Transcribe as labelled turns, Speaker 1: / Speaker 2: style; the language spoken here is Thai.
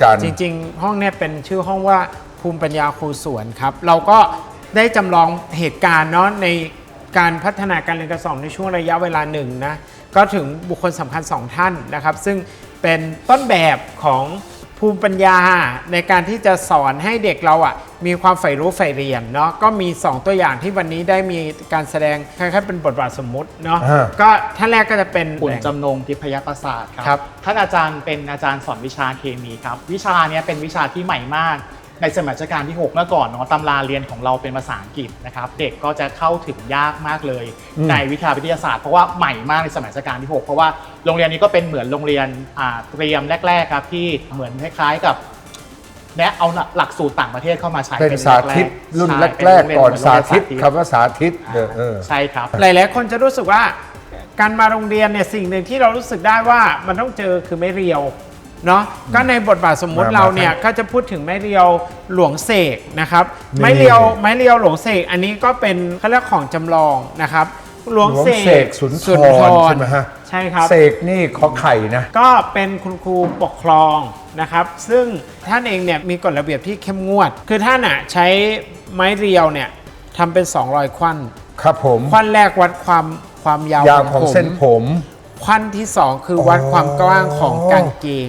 Speaker 1: จารย์
Speaker 2: จริง ๆ ห้องเนี่ยเป็นชื่อห้องว่าภูมิปัญญาครูสวนครับ เราก็ได้จำลองเหตุการณ์เนาะในการพัฒนาการเรียนการสอนในช่วงระยะเวลาหนึ่งนะ ก็ถึงบุคคลสำคัญสองท่านนะครับ ซึ่งเป็นต้นแบบของ ภูมิปัญญาในการที่จะสอนให้เด็กเราอะมีความใฝ่รู้ใฝ่เรียนเนาะก็มี 2 ตัวอย่างที่วันนี้ได้มีการแสดงคล้ายๆเป็นบทบาทสมมุติเนาะ
Speaker 1: อ่า
Speaker 2: ก็ท่านแรกก็จะเป็น
Speaker 3: คุณจำนงทิพยประสาทค
Speaker 2: ครั
Speaker 3: รับ ท่านอาจารย์เป็นอาจารย์สอนวิชาเคมีครับ วิชาเนี้ยเป็นวิชาที่ใหม่มาก ในสมัยรัชกาลที่ 6 เมื่อก่อนเนาะตำราเรียนของเราเป็นภาษาอังกฤษนะครับ เด็กก็จะเข้าถึงยากมากเลย
Speaker 1: อืม
Speaker 3: ในวิชาวิทยาศาสตร์เพราะว่าใหม่มากในสมัยรัชกาลที่ 6 เพราะว่าโรงเรียนนี้ก็เป็นเหมือนโรงเรียนอ่าเตรียมแรก ๆ ครับที่เหมือนคล้ายๆกับแนะเอาหลักสูตรต่างประเทศเข้ามาใช้
Speaker 1: เป็นสาธิต
Speaker 3: ๆ
Speaker 1: รุ่น
Speaker 3: ใช่
Speaker 1: แรก
Speaker 3: เป็
Speaker 1: ๆก่อน
Speaker 3: โรงเรีย
Speaker 1: สาธิต
Speaker 3: เหมือนโรงเรียน
Speaker 1: คำว่าสาธิตเออเออ
Speaker 3: ใช่ครับ
Speaker 2: หลายๆคนจะรู้สึกว่าการมาโรงเรียนเนี่ยสิ่งหนึ่งที่เรารู้สึกได้ว่ามันต้องเจอคือไม้เรียว เนาะก็ในบทบาทสมมุติ
Speaker 1: มา
Speaker 2: เราเนี่ย
Speaker 1: มา
Speaker 2: ก็จะพูดถึงไม้เรียวหลวงเสกนะครับ
Speaker 1: นี่
Speaker 2: ไม้เรียวไม้เรียวหลวงเสกอันนี้ก็เป็นเขาเรียกของจำลองนะครับหลวง
Speaker 1: หลวง
Speaker 2: เส
Speaker 1: เส
Speaker 2: ก
Speaker 1: กสุนท
Speaker 2: สุ
Speaker 1: รใช่ไหมฮะ
Speaker 2: ใช่ครับ
Speaker 1: เสกนี่ขอไข่นะ
Speaker 2: ก็เป็นคุณครูปกครองนะครับ ซึ่งท่านเองเนี่ยมีกฎระเบียบที่เข้มงวด คือท่านอะใช้ไม้เรียวเนี่ยทำเป็น 200 ควัน
Speaker 1: ครับผม
Speaker 2: ควันแรกวัดความความยาวยา
Speaker 1: วของเส้นผม
Speaker 2: ควันที่ 2 คือวัดความกว้างของกางเกง